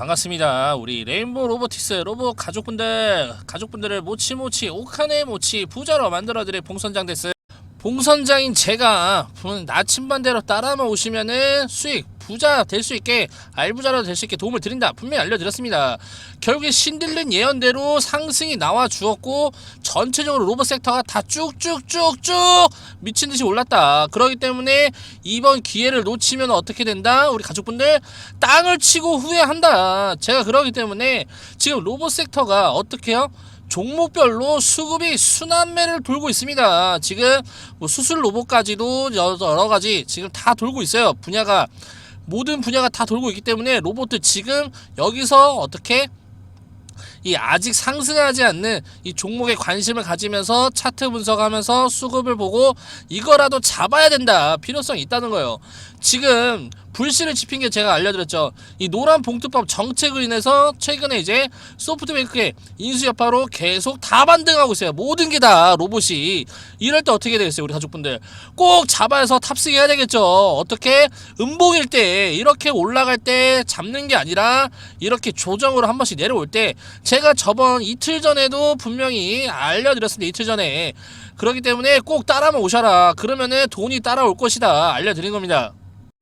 반갑습니다. 우리 레인보우 로보틱스 로봇 가족분들 가족분들을 모치모치 오카네 모치 부자로 만들어드릴 봉선장 데스 봉선장인 제가 분- 나침반대로 따라만 오시면은 수익 부자 될 수 있게 알부자로 될 수 있게 도움을 드린다 분명히 알려드렸습니다. 결국에 신들린 예언대로 상승이 나와 주었고 전체적으로 로봇 섹터가 다 쭉쭉쭉쭉 미친 듯이 올랐다. 그렇기 때문에 이번 기회를 놓치면 어떻게 된다? 우리 가족분들 땅을 치고 후회한다. 제가 그러기 때문에 지금 로봇 섹터가 어떻게요? 종목별로 수급이 순환매를 돌고 있습니다. 지금 뭐 수술 로봇까지도 여러 가지 지금 다 돌고 있어요. 분야가 모든 분야가 다 돌고 있기 때문에 로봇들 지금 여기서 어떻게 이 아직 상승하지 않는 이 종목에 관심을 가지면서 차트 분석하면서 수급을 보고 이거라도 잡아야 된다 필요성이 있다는 거예요. 지금 불씨를 지핀 게 제가 알려드렸죠. 이 노란 봉투법 정책을 인해서 최근에 이제 소프트뱅크의 인수 여파로 계속 다 반등하고 있어요. 모든 게 다 로봇이 이럴 때 어떻게 되겠어요, 우리 가족분들? 꼭 잡아서 탑승해야 되겠죠. 어떻게 음봉일 때 이렇게 올라갈 때 잡는 게 아니라 이렇게 조정으로 한 번씩 내려올 때 제가 저번 이틀 전에도 분명히 알려드렸습니다. 이틀 전에 그렇기 때문에 꼭 따라만 오셔라. 그러면은 돈이 따라올 것이다. 알려드린 겁니다.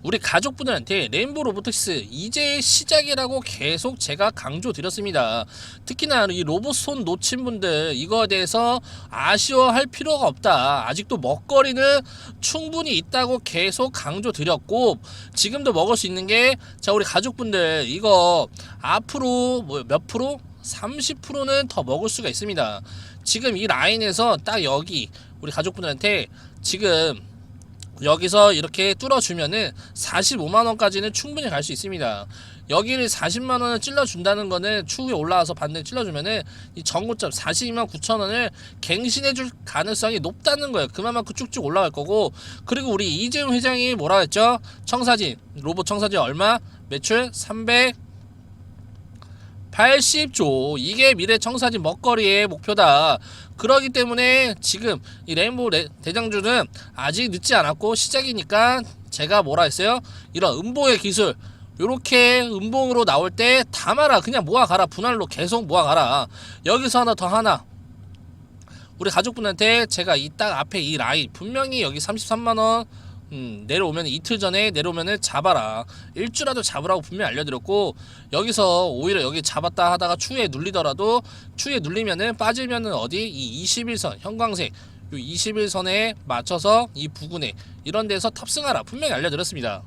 우리 가족분들한테 레인보우 로보틱스 이제 시작이라고 계속 제가 강조드렸습니다. 특히나 이 로봇 손 놓친 분들 이거에 대해서 아쉬워할 필요가 없다. 아직도 먹거리는 충분히 있다고 계속 강조드렸고 지금도 먹을 수 있는 게 자 우리 가족분들 이거 앞으로 뭐 몇 프로? 30%는 더 먹을 수가 있습니다. 지금 이 라인에서 딱 여기 우리 가족분들한테 지금 여기서 이렇게 뚫어주면은 45만 원까지는 충분히 갈 수 있습니다. 여기를 40만 원을 찔러준다는 거는 추후에 올라와서 반등 찔러주면은 이 전고점 42만 9천 원을 갱신해줄 가능성이 높다는 거예요. 그만큼 쭉쭉 올라갈 거고 그리고 우리 이재용 회장이 뭐라 했죠? 청사진 로봇 청사진 얼마? 매출 300 80조. 이게 미래 청사진 먹거리의 목표다. 그러기 때문에 지금 이 레인보우 레- 대장주는 아직 늦지 않았고 시작이니까 제가 뭐라 했어요? 이런 음봉의 기술. 요렇게 음봉으로 나올 때 담아라 그냥 모아가라. 분할로 계속 모아가라. 여기서 하나 더 하나. 우리 가족분한테 제가 이 딱 앞에 이 라인. 분명히 여기 33만원 음, 내려오면 이틀 전에 내려오면은 잡아라. 일주라도 잡으라고 분명히 알려드렸고 여기서 오히려 여기 잡았다 하다가 추에 눌리더라도 추에 눌리면은 빠지면은 어디? 이 21선 형광색. 요 21선에 맞춰서 이 부근에 이런 데서 탑승하라. 분명히 알려드렸습니다.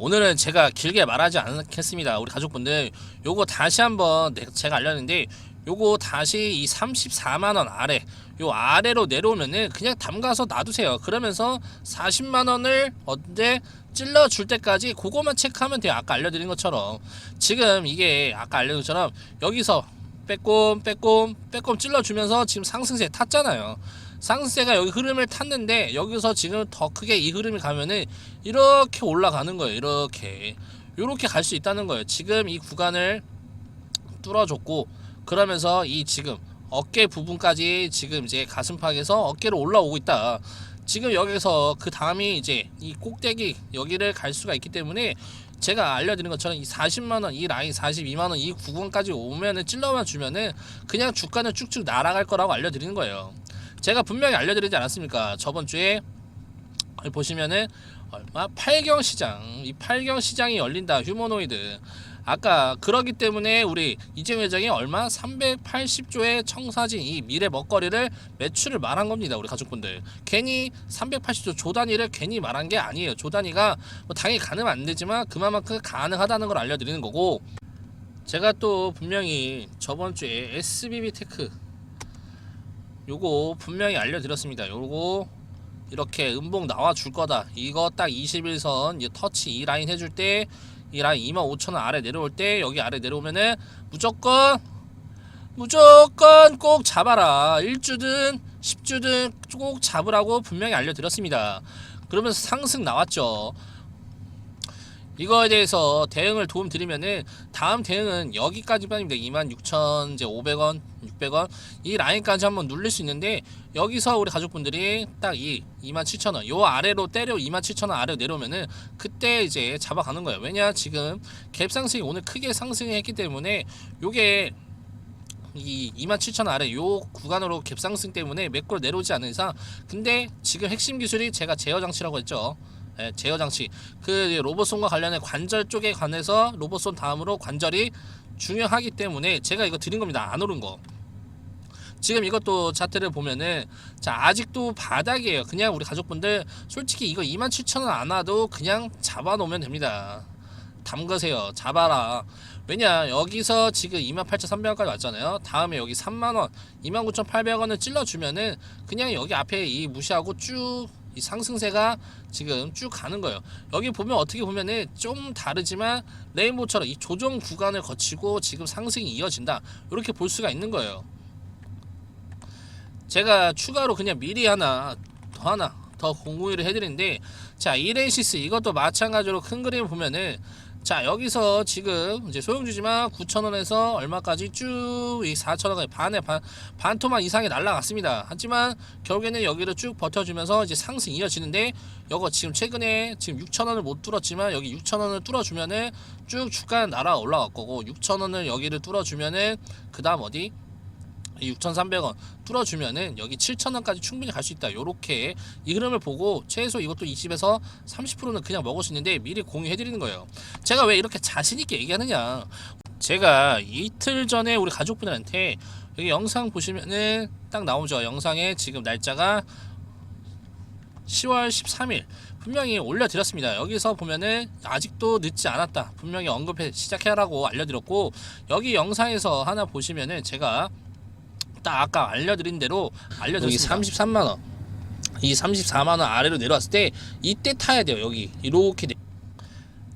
오늘은 제가 길게 말하지 않겠습니다. 우리 가족분들. 요거 다시 한번 내- 제가 알렸는데 요거 다시 이 34만원 아래 요 아래로 내려오면은 그냥 담가서 놔두세요. 그러면서 40만원을 언제 찔러줄 때까지 그거만 체크하면 돼요. 아까 알려드린 것처럼 지금 이게 아까 알려드린 것처럼 여기서 빼꼼 빼꼼 빼꼼 찔러주면서 지금 상승세 탔잖아요. 상승세가 여기 흐름을 탔는데 여기서 지금 더 크게 이 흐름이 가면은 이렇게 올라가는 거예요. 이렇게 이렇게 갈 수 있다는 거예요. 지금 이 구간을 뚫어줬고 그러면서 이 지금 어깨 부분까지 지금 이제 가슴팍에서 어깨로 올라오고 있다. 지금 여기서 그 다음이 이제 이 꼭대기 여기를 갈 수가 있기 때문에 제가 알려드린 것처럼 이 40만 원, 이 라인 42만 원, 이 구간까지 오면은 찔러만 주면은 그냥 주가는 쭉쭉 날아갈 거라고 알려드리는 거예요. 제가 분명히 알려드리지 않았습니까? 저번 주에 보시면은 얼마 8경 시장 이 8경 시장이 열린다 휴머노이드 아까 그러기 때문에 우리 이재용 회장이 얼마? 380조의 청사진 이 미래 먹거리를 매출을 말한 겁니다 우리 가족분들. 괜히 380조 조 단위를 괜히 말한 게 아니에요. 조 단위가 뭐 당연히 가능은 안 되지만 그만큼 가능하다는 걸 알려드리는 거고. 제가 또 분명히 저번 주에 SBB 테크 요거 분명히 알려드렸습니다. 요거 이렇게 음봉 나와 줄 거다. 이거 딱 21선 이 터치 이 라인 해줄 때 이 라인 25,000원 아래 내려올 때 여기 아래 내려오면은 무조건 무조건 꼭 잡아라. 1주든 10주든 꼭 잡으라고 분명히 알려드렸습니다. 그러면서 상승 나왔죠. 이거에 대해서 대응을 도움 드리면은 다음 대응은 여기까지만입니다. 26,500원, 600원 이 라인까지 한번 누릴 수 있는데 여기서 우리 가족분들이 딱 이 27,000원 요 아래로 때려 27,000원 아래로 내려오면은 그때 이제 잡아가는 거예요. 왜냐 지금 갭 상승이 오늘 크게 상승했기 때문에 요게 이 27,000원 아래 요 구간으로 갭 상승 때문에 매꾸로 내려오지 않는 이상 근데 지금 핵심 기술이 제가 제어 장치라고 했죠. 예, 제어 장치. 그 로봇손과 관련해 관절 쪽에 관해서 로봇손 다음으로 관절이 중요하기 때문에 제가 이거 드린 겁니다. 안 오른 거. 지금 이것도 차트를 보면은 자 아직도 바닥이에요. 그냥 우리 가족분들 솔직히 이거 27,000원 안 와도 그냥 잡아 놓으면 됩니다. 담그세요. 잡아라. 왜냐 여기서 지금 28,300원까지 왔잖아요. 다음에 여기 3만원, 29,800원을 찔러주면은 그냥 여기 앞에 이 무시하고 쭉이 상승세가 지금 쭉 가는 거예요. 여기 보면 어떻게 보면은 좀 다르지만 레인보우처럼 이 조정 구간을 거치고 지금 상승이 이어진다. 이렇게 볼 수가 있는 거예요. 제가 추가로 그냥 미리 하나 더 하나 더 공유를 해드리는데 자 이레시스 이것도 마찬가지로 큰 그림 보면은 자 여기서 지금 이제 소형주지만 9,000원에서 얼마까지 쭉 이 4,000원까지 반에 반 반토막 이상이 날라갔습니다. 하지만 결국에는 여기를 쭉 버텨주면서 이제 상승 이어지는데 이거 지금 최근에 지금 6,000원을 못 뚫었지만 여기 6,000원을 뚫어주면은 쭉 주가는 날아 올라갈 거고 6,000원을 여기를 뚫어주면은 그 다음 어디 6,300원 뚫어주면은 여기 7,000원까지 충분히 갈 수 있다. 요렇게 이 흐름을 보고 최소 이것도 20에서 30%는 그냥 먹을 수 있는데 미리 공유해 드리는 거예요. 제가 왜 이렇게 자신 있게 얘기하느냐? 제가 이틀 전에 우리 가족분들한테 여기 영상 보시면은 딱 나오죠. 영상에 지금 날짜가 10월 13일 분명히 올려드렸습니다. 여기서 보면은 아직도 늦지 않았다. 분명히 언급해 시작해라고 알려드렸고 여기 영상에서 하나 보시면은 제가 딱 아까 알려드린 대로 알려드렸습니다. 여기 33만 원. 이 34만 원 아래로 내려왔을 때 이때 타야 돼요. 여기 이렇게 내-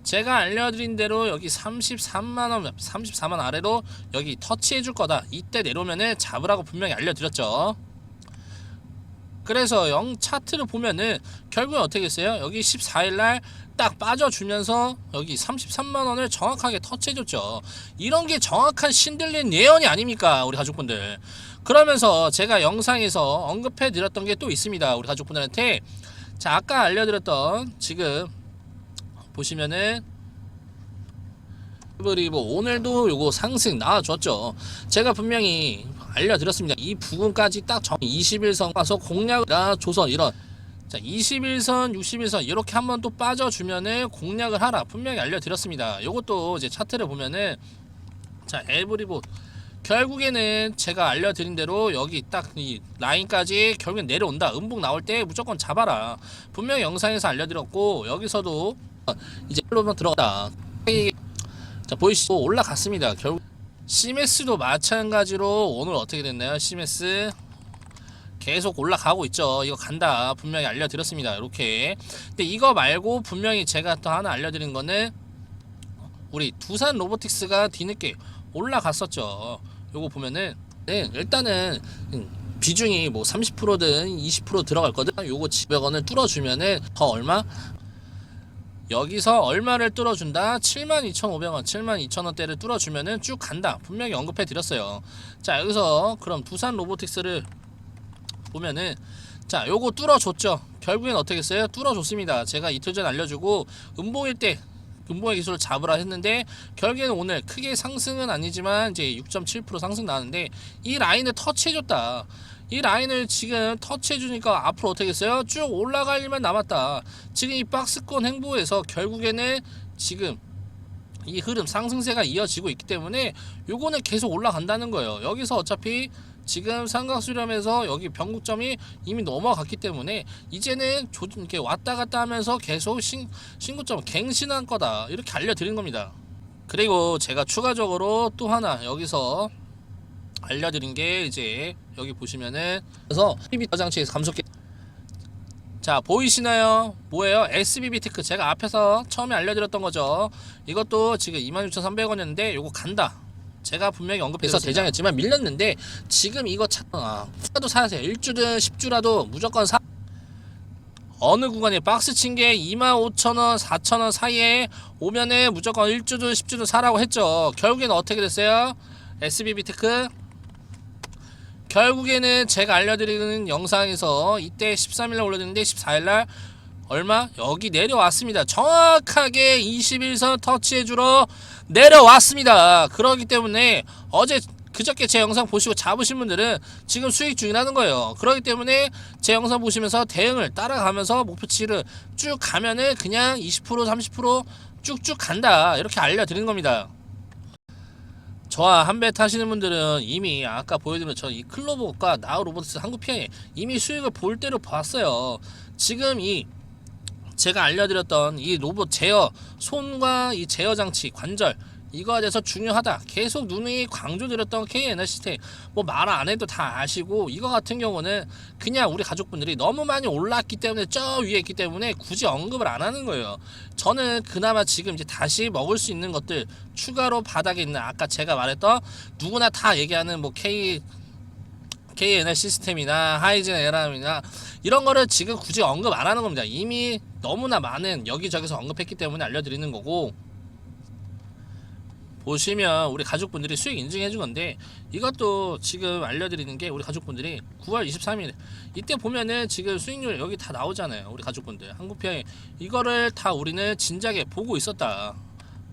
제가 알려드린 대로 여기 33만 원, 34만 원 아래로 여기 터치해 줄 거다. 이때 내려오면은 잡으라고 분명히 알려드렸죠. 그래서 영 차트를 보면은 결국에 어떻게 했어요? 여기 14일 날 딱 빠져주면서 여기 33만 원을 정확하게 터치해줬죠. 이런 게 정확한 신들린 예언이 아닙니까, 우리 가족분들. 그러면서 제가 영상에서 언급해드렸던 게 또 있습니다, 우리 가족분들한테. 자, 아까 알려드렸던 지금 보시면은 그리고 오늘도 요거 상승 나와줬죠. 제가 분명히 알려드렸습니다. 이 부분까지 딱 정 21선 가서 공략이나 조선 이런 자 21선, 61선 이렇게 한번 또 빠져주면은 공략을 하라 분명히 알려드렸습니다. 요것도 이제 차트를 보면은 자 에브리봇 결국에는 제가 알려드린 대로 여기 딱 이 라인까지 결국엔 내려온다. 음봉 나올 때 무조건 잡아라. 분명히 영상에서 알려드렸고 여기서도 이제 로만 들어갔다. 자 보이시죠 올라갔습니다. 결국 시메스도 마찬가지로 오늘 어떻게 됐나요? 시메스 계속 올라가고 있죠. 이거 간다. 분명히 알려드렸습니다. 이렇게. 근데 이거 말고 분명히 제가 또 하나 알려드린 거는 우리 두산 로보틱스가 뒤늦게 올라갔었죠. 요거 보면은 네, 일단은 음, 비중이 뭐 30%든 20% 들어갈 거든 요거 700원을 뚫어주면은 더 얼마? 여기서 얼마를 뚫어준다? 72,500원, 72,000원대를 뚫어주면은 쭉 간다. 분명히 언급해 드렸어요. 자, 여기서 그럼 두산 로보틱스를 보면은 자, 요거 뚫어줬죠. 결국엔 어떻게 했어요? 뚫어줬습니다. 제가 이틀 전 알려주고 음봉일 때 음봉의 기술을 잡으라 했는데 결국에는 오늘 크게 상승은 아니지만 이제 6.7% 상승 나는데 이 라인을 터치해줬다. 이 라인을 지금 터치해주니까 앞으로 어떻게 했어요? 쭉 올라갈 일만 남았다. 지금 이 박스권 행보에서 결국에는 지금 이 흐름 상승세가 이어지고 있기 때문에 요거는 계속 올라간다는 거예요. 여기서 어차피 지금 삼각수렴에서 여기 변곡점이 이미 넘어갔기 때문에 이제는 조, 이렇게 왔다 갔다 하면서 계속 신, 신고점 갱신한 거다 이렇게 알려드린 겁니다. 그리고 제가 추가적으로 또 하나 여기서 알려드린 게 이제 여기 보시면은 그래서 PB 저장치에서 감속기 자 보이시나요? 뭐예요? SBB 테크 제가 앞에서 처음에 알려드렸던 거죠. 이것도 지금 26,300원이었는데 요거 간다. 제가 분명히 언급해서 대장이었지만 밀렸는데 지금 이거 차, 아, 차도 사세요. 1주든 10주라도 무조건 사. 어느 구간에 박스 친 게 25,000원, 4,000원 사이에 오면은 무조건 1주든 10주든 사라고 했죠. 결국에는 어떻게 됐어요? SBB 테크 결국에는 제가 알려드리는 영상에서 이때 13일날 올려드렸는데 14일날 얼마? 여기 내려왔습니다. 정확하게 21선 터치해주러 내려왔습니다. 그러기 때문에 어제 그저께 제 영상 보시고 잡으신 분들은 지금 수익 중이라는 거예요. 그러기 때문에 제 영상 보시면서 대응을 따라가면서 목표치를 쭉 가면은 그냥 20% 30% 쭉쭉 간다. 이렇게 알려드리는 겁니다. 저와 한 배 타시는 분들은 이미 아까 보여드린 저 이 클로버과 나우 로보트스 한국 편에 이미 수익을 볼 대로 봤어요. 지금 이 제가 알려드렸던 이 로봇 제어 손과 이 제어 장치 관절 이거에 대해서 중요하다. 계속 누누이 강조드렸던 KNL 시스템 뭐 말 안 해도 다 아시고 이거 같은 경우는 그냥 우리 가족분들이 너무 많이 올랐기 때문에 저 위에 있기 때문에 굳이 언급을 안 하는 거예요. 저는 그나마 지금 이제 다시 먹을 수 있는 것들 추가로 바닥에 있는 아까 제가 말했던 누구나 다 얘기하는 뭐 K KNL 시스템이나 하이젠 에람이나 이런 거를 지금 굳이 언급 안 하는 겁니다. 이미 너무나 많은 여기저기서 언급했기 때문에 알려드리는 거고 보시면 우리 가족분들이 수익 인증해 준 건데 이것도 지금 알려드리는 게 우리 가족분들이 9월 23일 이때 보면은 지금 수익률 여기 다 나오잖아요 우리 가족분들. 한국평에 이거를 다 우리는 진작에 보고 있었다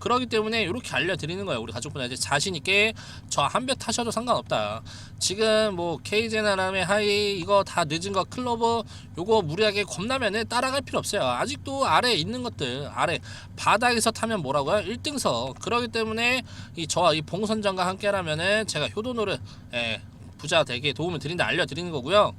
그러기 때문에 이렇게 알려드리는 거예요 우리 가족분들한테 자신 있게 저 한 배 타셔도 상관없다. 지금 뭐 케이제나람의 하이 이거 다 늦은 거 클로버 요거 무리하게 겁나면은 따라갈 필요 없어요. 아직도 아래 있는 것들 아래 바닥에서 타면 뭐라고요? 1등석. 그러기 때문에 이 저와 이 봉선장과 함께라면은 제가 효도노를 예, 부자 되게 도움을 드린다 알려드리는 거고요.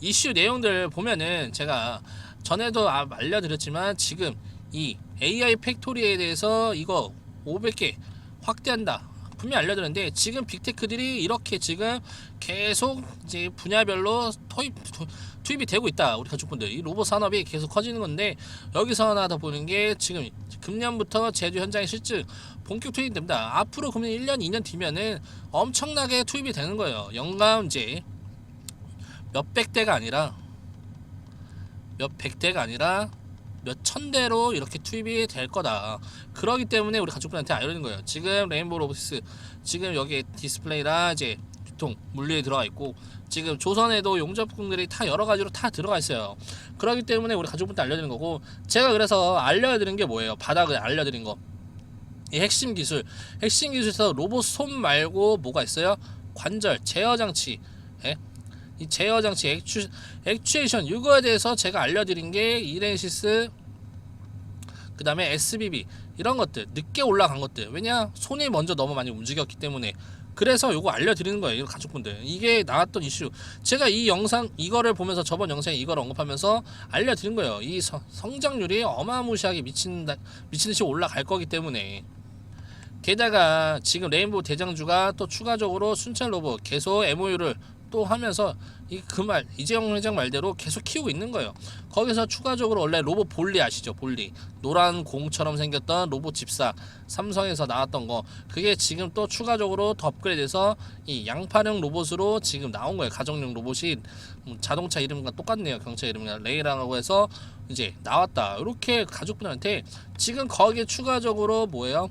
이슈 내용들 보면은 제가 전에도 아- 알려드렸지만 지금 이 AI 팩토리에 대해서 이거 500개 확대한다. 분명히 알려드렸는데 지금 빅테크들이 이렇게 지금 계속 이제 분야별로 투입, 투- 투입이 되고 있다. 우리 가족분들 이 로봇 산업이 계속 커지는 건데 여기서 하나 더 보는 게 지금 금년부터 제조 현장에 실증 본격 투입됩니다. 앞으로 그러면 1년 2년 뒤면은 엄청나게 투입이 되는 거예요. 연간 이제 몇백 대가 아니라 몇백 대가 아니라 몇 천 대로 이렇게 투입이 될 거다. 그러기 때문에 우리 가족분한테 알려는 거예요. 지금 레인보우 로보스 지금 여기 디스플레이랑 이제 유통 물류에 들어가 있고 지금 조선에도 용접품들이 다 여러 가지로 다 들어가 있어요. 그러기 때문에 우리 가족분한테 알려드리는 거고 제가 그래서 알려드린 게 뭐예요? 바닥을 알려드린 거. 이 핵심 기술, 핵심 기술에서 로봇 손 말고 뭐가 있어요? 관절, 제어 장치, 예? 이 제어 장치, 액추, 액추에이션 이거에 대해서 제가 알려드린 게 이렌시스, 그 다음에 SBB 이런 것들 늦게 올라간 것들. 왜냐? 손이 먼저 너무 많이 움직였기 때문에. 그래서 요거 알려드리는 거예요 이거 가족분들. 이게 나왔던 이슈. 제가 이 영상 이거를 보면서 저번 영상에 이걸 언급하면서 알려드린 거예요. 이 성, 성장률이 어마무시하게 미친 미친 듯이 올라갈 거기 때문에. 게다가 지금 레인보우 대장주가 또 추가적으로 순찰 로봇 계속 MOU를 또 하면서 이그말 이재용 회장 말대로 계속 키우고 있는 거예요. 거기서 추가적으로 원래 로봇 볼리 아시죠? 볼리 노란 공처럼 생겼던 로봇 집사 삼성에서 나왔던 거 그게 지금 또 추가적으로 더 업그레이드돼서 이 양파령 로봇으로 지금 나온 거예요. 가정용 로봇이 음, 자동차 이름과 똑같네요. 경차 이름이랑 레이라고 해서 이제 나왔다. 이렇게 가족분한테 지금 거기에 추가적으로 뭐예요?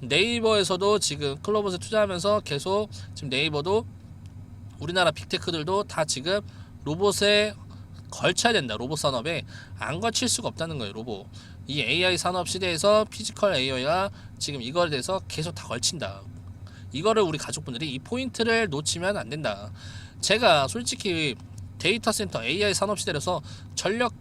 네이버에서도 지금 클로버스 투자하면서 계속 지금 네이버도 우리나라 빅테크들도 다 지금 로봇에 걸쳐야 된다. 로봇 산업에 안 걸칠 수가 없다는 거예요. 로봇. 이 AI 산업 시대에서 피지컬 AI가 지금 이거에 대해서 계속 다 걸친다. 이거를 우리 가족분들이 이 포인트를 놓치면 안 된다. 제가 솔직히 데이터 센터 AI 산업 시대라서 전력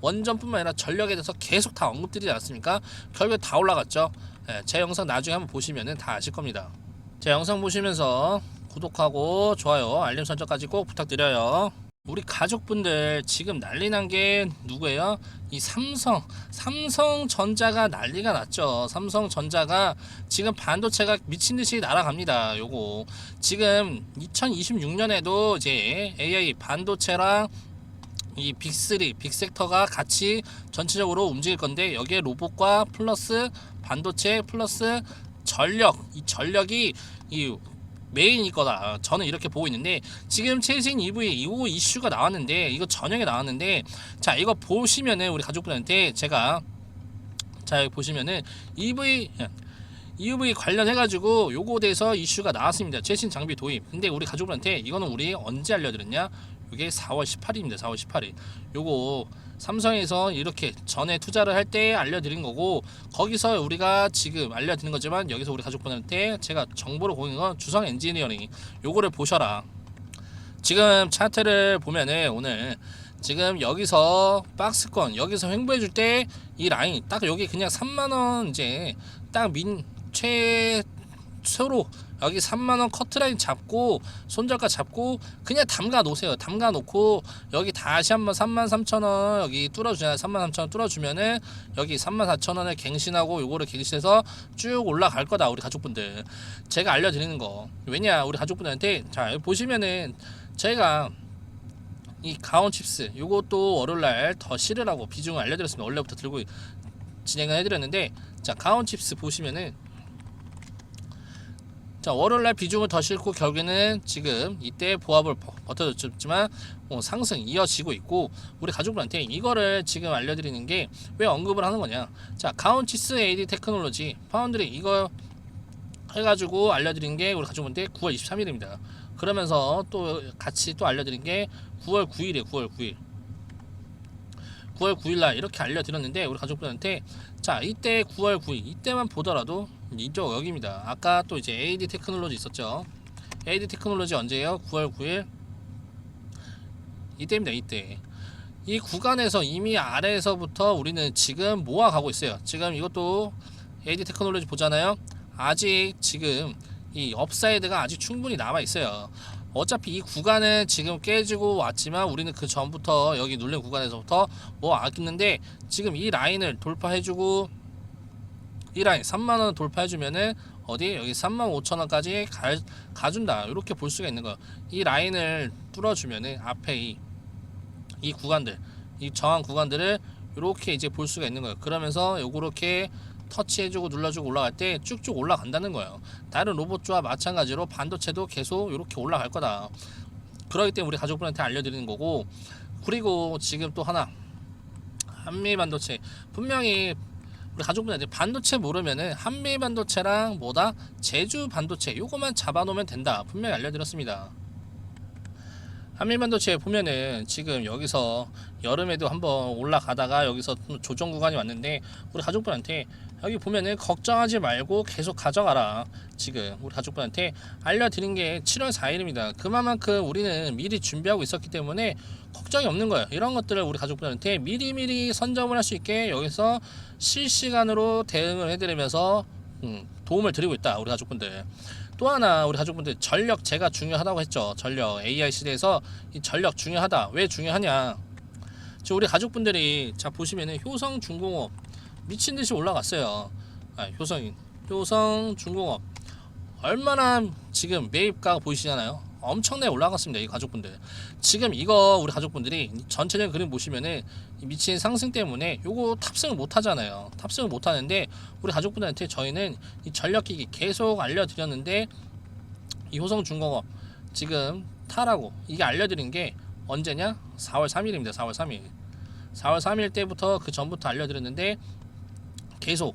원전뿐만 아니라 전력에 대해서 계속 다 언급드리지 않았습니까? 결국에 다 올라갔죠. 예, 제 영상 나중에 한번 보시면은 다 아실 겁니다. 제 영상 보시면서 구독하고 좋아요, 알림 설정까지 꼭 부탁드려요. 우리 가족분들 지금 난리 난 게 누구예요? 이 삼성, 삼성전자가 난리가 났죠. 삼성전자가 지금 반도체가 미친 듯이 날아갑니다. 요거 지금 2026년에도 이제 AI 반도체랑 이 빅3, 빅섹터가 같이 전체적으로 움직일 건데 여기에 로봇과 플러스 반도체 플러스 전력 이 전력이 이 메인일 거다. 저는 이렇게 보고 있는데 지금 최신 EV 2호 이슈가 나왔는데 이거 저녁에 나왔는데 자 이거 보시면은 우리 가족분한테 제가 자 여기 보시면은 EV EV 관련해가지고 요거 대해서 이슈가 나왔습니다. 최신 장비 도입. 근데 우리 가족분한테 이거는 우리 언제 알려드렸냐? 이게 4월 18일입니다. 4월 18일. 요거 삼성에서 이렇게 전에 투자를 할 때 알려드린 거고 거기서 우리가 지금 알려드린 거지만 여기서 우리 가족분한테 제가 정보를 공유한 건 주성 엔지니어링 요거를 보셔라. 지금 차트를 보면은 오늘 지금 여기서 박스권 여기서 횡보해 줄 때 이 라인 딱 여기 그냥 3만 원 이제 딱 민 최초로 여기 3만 원 커트라인 잡고 손절가 잡고 그냥 담가 놓으세요. 담가 놓고 여기 다시 한번 3만 3천 원 여기 뚫어 주잖아요. 3만 3천 원 뚫어 주면은 여기 3만 4천 원을 갱신하고 요거를 갱신해서 쭉 올라갈 거다. 우리 가족분들. 제가 알려 드리는 거. 왜냐? 우리 가족분들한테 자, 보시면은 저희가 이 가온 칩스 요것도 월요일날 더 실으라고 비중을 알려드렸습니다. 원래부터 들고 진행을 해드렸는데 자 가온 칩스 보시면은 자 월요일날 비중을 더 싣고 결국에는 지금 이때 보합을 버- 버텨줬지만 어, 상승 이어지고 있고 우리 가족분한테 이거를 지금 알려드리는 게 왜 언급을 하는 거냐. 자 가온치스 AD 테크놀로지 파운드리 이거 해가지고 알려드린 게 우리 가족분한테 9월 23일입니다. 그러면서 또 같이 또 알려드린 게 9월 9일이에요 9월 9일. 9월 9일날 이렇게 알려드렸는데 우리 가족분한테 자 이때 9월 9일 이때만 보더라도 이쪽 여기입니다. 아까 또 이제 AD 테크놀로지 있었죠? AD 테크놀로지 언제예요? 9월 9일? 이때입니다 이때. 이 구간에서 이미 아래에서부터 우리는 지금 모아가고 있어요. 지금 이것도 AD 테크놀로지 보잖아요? 아직 지금 이 업사이드가 아직 충분히 남아 있어요. 어차피 이 구간은 지금 깨지고 왔지만 우리는 그 전부터 여기 눌린 구간에서부터 뭐 아끼는데 지금 이 라인을 돌파해주고 이 라인 3만원 돌파해주면은 어디? 여기 3만 5천원까지 가, 가준다. 이렇게 볼 수가 있는 거예요. 이 라인을 뚫어주면은 앞에 이, 이 구간들 이 정한 구간들을 이렇게 이제 볼 수가 있는 거예요. 그러면서 요렇게 터치해주고 눌러주고 올라갈 때 쭉쭉 올라간다는 거예요. 다른 로봇과 마찬가지로 반도체도 계속 이렇게 올라갈 거다. 그러기 때문에 우리 가족분한테 알려드리는 거고 그리고 지금 또 하나. 한미 반도체. 분명히 우리 가족분한테 반도체 모르면은 한미 반도체랑 뭐다? 제주 반도체 요거만 잡아놓으면 된다. 분명히 알려드렸습니다. 한미 반도체 보면은 지금 여기서 여름에도 한번 올라가다가 여기서 또 조정 구간이 왔는데 우리 가족분한테 여기 보면은 걱정하지 말고 계속 가져가라. 지금 우리 가족분한테 알려드린 게 7월 4일입니다. 그만큼 우리는 미리 준비하고 있었기 때문에 걱정이 없는 거예요. 이런 것들을 우리 가족분한테 미리미리 선점을 할 수 있게 여기서 실시간으로 대응을 해드리면서 음, 도움을 드리고 있다 우리 가족분들. 또 하나 우리 가족분들 전력 제가 중요하다고 했죠. 전력 AI 시대에서 이 전력 중요하다. 왜 중요하냐? 지금 우리 가족분들이 자 보시면은 효성 중공업 미친 듯이 올라갔어요. 아, 효성 효성 중공업. 얼마나 지금 매입가가 보이시잖아요. 엄청나게 올라갔습니다 이 가족분들. 지금 이거 우리 가족분들이 전체적인 그림 보시면은 이 미친 상승 때문에 요거 탑승을 못 하잖아요. 탑승을 못 하는데 우리 가족분들한테 저희는 이 전력기기 계속 알려드렸는데 이 효성중공업 지금 타라고 이게 알려드린 게 언제냐? 4월 3일입니다 4월 3일. 4월 3일 때부터 그 전부터 알려드렸는데 계속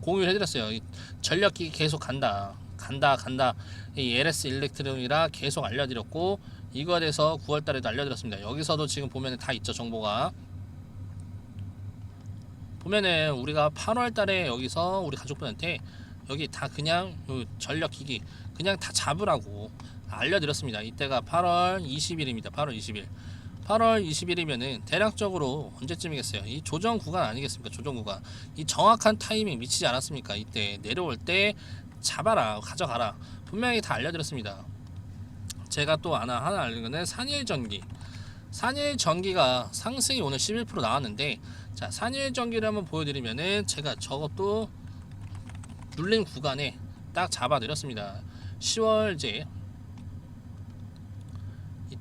공유를 해드렸어요. 이 전력기기 계속 간다 간다 간다. 이 LS 일렉트론이라 계속 알려드렸고 이거에 대해서 9월달에도 알려드렸습니다. 여기서도 지금 보면 다 있죠 정보가. 보면은 우리가 8월달에 여기서 우리 가족분한테 여기 다 그냥 요 전력기기 그냥 다 잡으라고 알려드렸습니다. 이때가 8월 20일입니다. 8월 20일 8월 20일이면은 대략적으로 언제쯤이겠어요? 이 조정 구간 아니겠습니까? 조정 구간. 이 정확한 타이밍 미치지 않았습니까? 이때 내려올 때 잡아라 가져가라. 분명히 다 알려드렸습니다. 제가 또 하나 하나 알린 거는 산일 전기. 산일 전기가 상승이 오늘 11% 나왔는데 자 산일 전기를 한번 보여드리면은 제가 저것도 눌린 구간에 딱 잡아드렸습니다. 10월 이제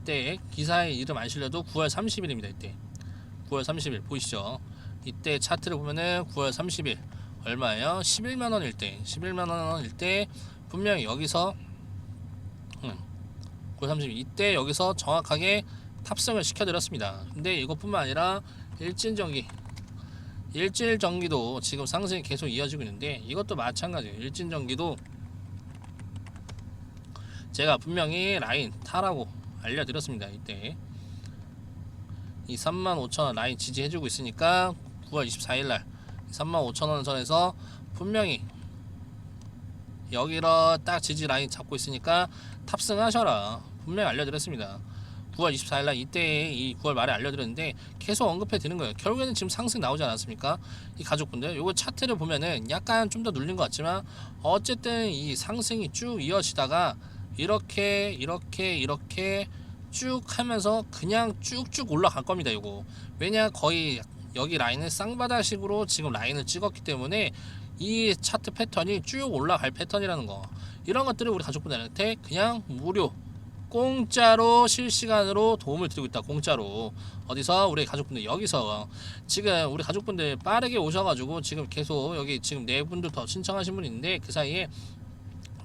이때 기사의 이름 안 실려도 9월 30일입니다 이때 9월 30일 보이시죠 이때 차트를 보면은 9월 30일 얼마예요 11만 원일 때 11만 원일 때 분명히 여기서 930 이때 여기서 정확하게 탑승을 시켜드렸습니다. 근데 이것뿐만 아니라 일진전기 일진전기도 지금 상승이 계속 이어지고 있는데 이것도 마찬가지예요. 일진전기도 제가 분명히 라인 타라고 알려드렸습니다. 이때. 이 35,000원 라인 지지해주고 있으니까 9월 24일날 35,000원 선에서 분명히 여기로 딱 지지 라인 잡고 있으니까 탑승하셔라. 분명히 알려드렸습니다. 9월 24일날 이때 이 9월 말에 알려드렸는데 계속 언급해 드는 거예요. 결국에는 지금 상승 나오지 않았습니까? 이 가족분들 요거 차트를 보면은 약간 좀 더 눌린 것 같지만 어쨌든 이 상승이 쭉 이어지다가 이렇게 이렇게 이렇게 쭉 하면서 그냥 쭉쭉 올라갈 겁니다 이거. 왜냐 거의 여기 라인은 쌍바닥식으로 지금 라인을 찍었기 때문에 이 차트 패턴이 쭉 올라갈 패턴이라는 거. 이런 것들을 우리 가족분들한테 그냥 무료 공짜로 실시간으로 도움을 드리고 있다 공짜로. 어디서? 우리 가족분들 여기서. 지금 우리 가족분들 빠르게 오셔가지고 지금 계속 여기 지금 네 분들 더 신청하신 분 있는데 그 사이에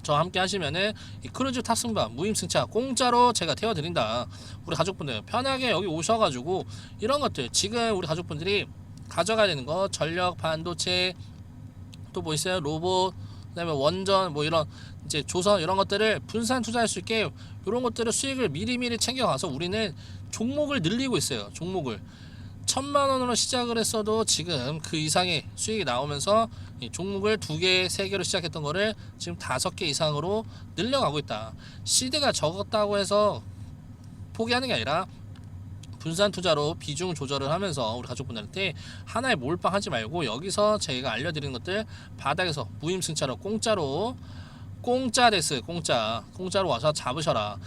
저와 함께 하시면은 이 크루즈 탑승반 무임승차 공짜로 제가 태워드린다. 우리 가족분들 편하게 여기 오셔가지고 이런 것들 지금 우리 가족분들이 가져가야 되는 거 전력 반도체 또 뭐 있어요? 로봇 그다음에 원전 뭐 이런 이제 조선 이런 것들을 분산 투자할 수 있게 이런 것들을 수익을 미리미리 챙겨가서 우리는 종목을 늘리고 있어요 종목을 천만 원으로 시작을 했어도 지금 그 이상의 수익이 나오면서 이 종목을 두 개, 세 개로 시작했던 거를 지금 다섯 개 이상으로 늘려가고 있다. 시드가 적었다고 해서 포기하는 게 아니라 분산 투자로 비중 조절을 하면서 우리 가족분들한테 하나에 몰빵하지 말고 여기서 저희가 알려드리는 것들 바닥에서 무임승차로 공짜로 공짜 데스 공짜 공짜로 와서 잡으셔라.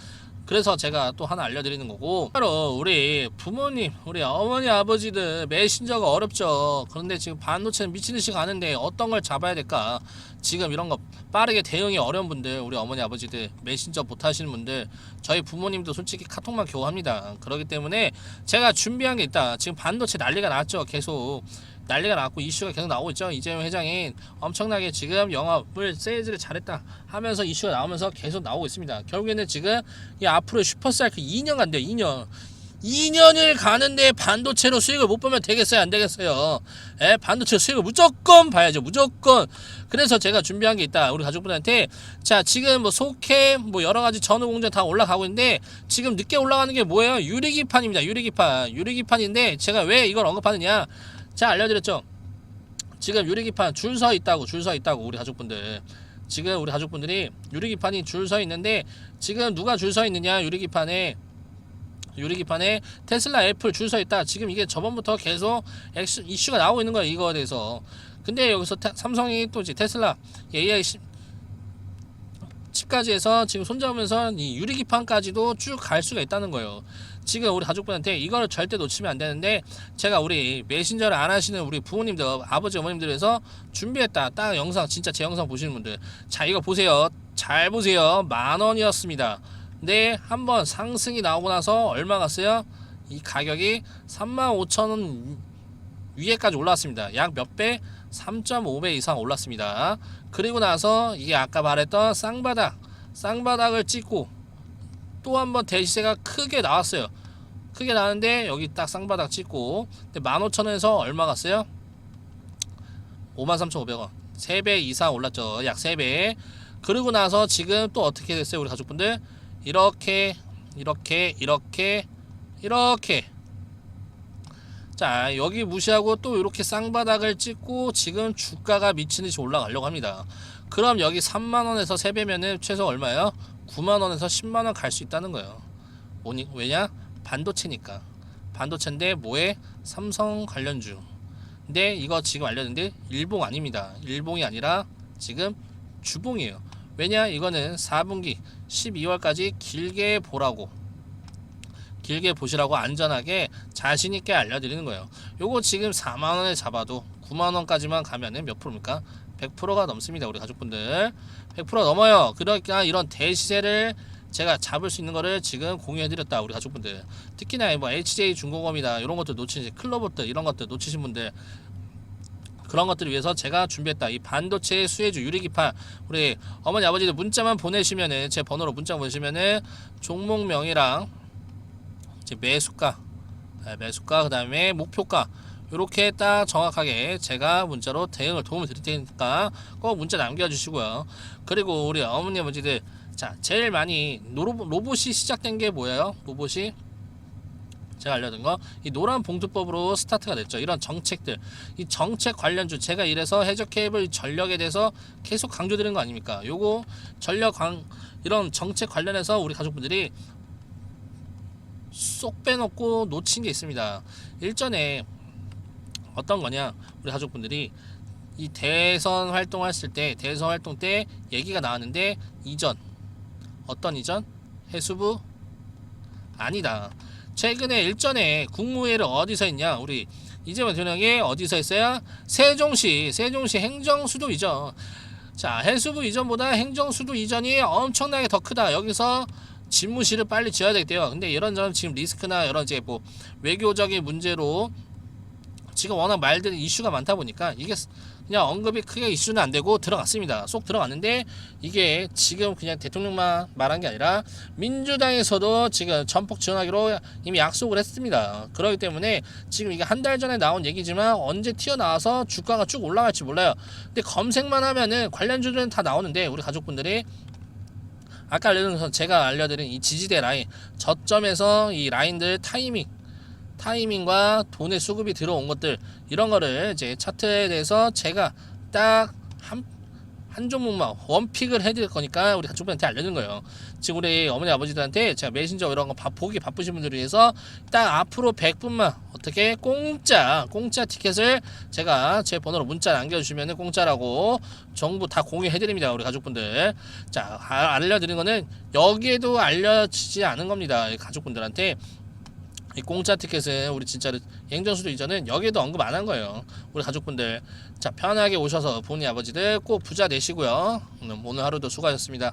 그래서 제가 또 하나 알려드리는 거고 바로 우리 부모님 우리 어머니 아버지들 메신저가 어렵죠. 그런데 지금 반도체는 미친 듯이 가는데 어떤 걸 잡아야 될까? 지금 이런 거 빠르게 대응이 어려운 분들 우리 어머니 아버지들 메신저 못 하시는 분들 저희 부모님도 솔직히 카톡만 겨우 합니다. 그렇기 때문에 제가 준비한 게 있다. 지금 반도체 난리가 났죠 계속 난리가 났고 이슈가 계속 나오고 있죠. 이재용 회장이 엄청나게 지금 영업을 세일즈를 잘했다 하면서 이슈가 나오면서 계속 나오고 있습니다. 결국에는 지금 이 앞으로 슈퍼사이클 2년 간대요. 2년. 2년을 가는데 반도체로 수익을 못 보면 되겠어요? 안 되겠어요? 예, 반도체 수익을 무조건 봐야죠. 무조건. 그래서 제가 준비한 게 있다. 우리 가족분한테. 자, 지금 뭐 속해, 뭐 여러 가지 전후 공정 다 올라가고 있는데 지금 늦게 올라가는 게 뭐예요? 유리기판입니다. 유리기판. 유리기판인데 제가 왜 이걸 언급하느냐? 자 알려드렸죠? 지금 유리기판 줄 서 있다고 줄 서 있다고 우리 가족분들. 지금 우리 가족분들이 유리기판이 줄 서 있는데 지금 누가 줄 서 있느냐? 유리기판에 유리기판에 테슬라 애플 줄 서 있다. 지금 이게 저번부터 계속 액수, 이슈가 나오고 있는 거야 이거에 대해서. 근데 여기서 테, 삼성이 또 이제 테슬라 AI 10, 10까지 해서 지금 손잡으면서 이 유리기판까지도 쭉 갈 수가 있다는 거예요 지금 우리 가족분한테 이거를 절대 놓치면 안 되는데 제가 우리 메신저를 안 하시는 우리 부모님들 아버지 어머님들에서 준비했다. 딱 영상 진짜 제 영상 보시는 분들. 자 이거 보세요. 잘 보세요. 만 원이었습니다. 근데 한번 상승이 나오고 나서 얼마 갔어요? 이 가격이 35,000원 위에까지 올랐습니다. 약 몇 배? 3.5배 이상 올랐습니다. 그리고 나서 이게 아까 말했던 쌍바닥 쌍바닥을 찍고 또 한 번 대시세가 크게 나왔어요. 크게 나왔는데 여기 딱 쌍바닥 찍고. 근데 15,000원에서 얼마 갔어요? 53,500원. 3배 이상 올랐죠. 약 3배. 그리고 나서 지금 또 어떻게 됐어요 우리 가족분들? 이렇게 이렇게 이렇게 이렇게. 자 여기 무시하고 또 이렇게 쌍바닥을 찍고 지금 주가가 미친듯이 올라가려고 합니다. 그럼 여기 3만원에서 3배면은 최소 얼마예요? 9만원에서 10만원 갈 수 있다는 거예요 뭐니, 왜냐? 반도체니까 반도체인데 뭐에? 삼성 관련주 근데 이거 지금 알려는데 일봉 아닙니다 일봉이 아니라 지금 주봉이에요 왜냐 이거는 4분기 12월까지 길게 보라고 길게 보시라고 안전하게 자신 있게 알려드리는 거예요. 요거 지금 4만 원에 잡아도 9만 원까지만 가면은 몇 프로입니까? 100%가 넘습니다. 우리 가족분들 100% 넘어요. 그러니까 이런 대시세를 제가 잡을 수 있는 거를 지금 공유해드렸다 우리 가족분들 특히나 뭐 HJ 중공업이다 이런 것들 놓치신 클로버트 이런 것들 놓치신 분들 그런 것들을 위해서 제가 준비했다. 이 반도체 수혜주 유리기파 우리 어머니 아버지들 문자만 보내시면은 제 번호로 문자 보내시면은 종목명이랑 이제 매수가, 네, 매수가 그다음에 목표가 이렇게 딱 정확하게 제가 문자로 대응을 도움을 드릴 테니까 꼭 문자 남겨주시고요. 그리고 우리 어머니 아버지들 자 제일 많이 노로, 로봇이 시작된 게 뭐예요? 로봇이 제가 알려준 거이 노란 봉투법으로 스타트가 됐죠. 이런 정책들, 이 정책 관련주 제가 이래서 해적 케이블 전력에 대해서 계속 강조드리는 거 아닙니까? 요거 전력 강 이런 정책 관련해서 우리 가족분들이 쏙 빼놓고 놓친 게 있습니다. 일전에 어떤 거냐, 우리 가족분들이 이 대선 활동했을 때 대선 활동 때 얘기가 나왔는데 이전 어떤 이전 해수부 아니다. 최근에 일전에 국무회의를 어디서 했냐? 우리 이재명 대통령이 어디서 했어요? 세종시, 세종시 행정수도 이전. 자, 해수부 이전보다 행정수도 이전이 엄청나게 더 크다. 여기서 집무실을 빨리 지어야 되겠대요. 근데 이런저런 지금 리스크나 여러 이제 뭐 외교적인 문제로 지금 워낙 말들이 이슈가 많다 보니까 이게 그냥 언급이 크게 이슈는 안 되고 들어갔습니다. 쏙 들어갔는데 이게 지금 그냥 대통령만 말한 게 아니라 민주당에서도 지금 전폭 지원하기로 이미 약속을 했습니다. 그렇기 때문에 지금 이게 한 달 전에 나온 얘기지만 언제 튀어나와서 주가가 쭉 올라갈지 몰라요. 근데 검색만 하면은 관련 주들은 다 나오는데 우리 가족분들이 아까 알려드린 제가 알려드린 이 지지대 라인 저점에서 이 라인들 타이밍 타이밍과 돈의 수급이 들어온 것들 이런 거를 이제 차트에 대해서 제가 딱한 한 종목만 원픽을 해드릴 거니까 우리 가족 분한테 알려준 거예요. 지금 우리 어머니 아버지들한테 제가 메신저 이런 거 바, 보기 바쁘신 분들을 위해서 딱 앞으로 100분만 어떻게 공짜 공짜 티켓을 제가 제 번호로 문자 남겨주시면 공짜라고 정보 다 공유해드립니다 우리 가족분들. 자 아- 알려드린 거는 여기에도 알려지지 않은 겁니다 이 가족분들한테 이 공짜 티켓은 우리 진짜로 행정수도 이전은 여기에도 언급 안 한 거예요. 우리 가족분들 자 편하게 오셔서 본인 아버지들 꼭 부자 되시고요. 오늘 오늘 하루도 수고하셨습니다.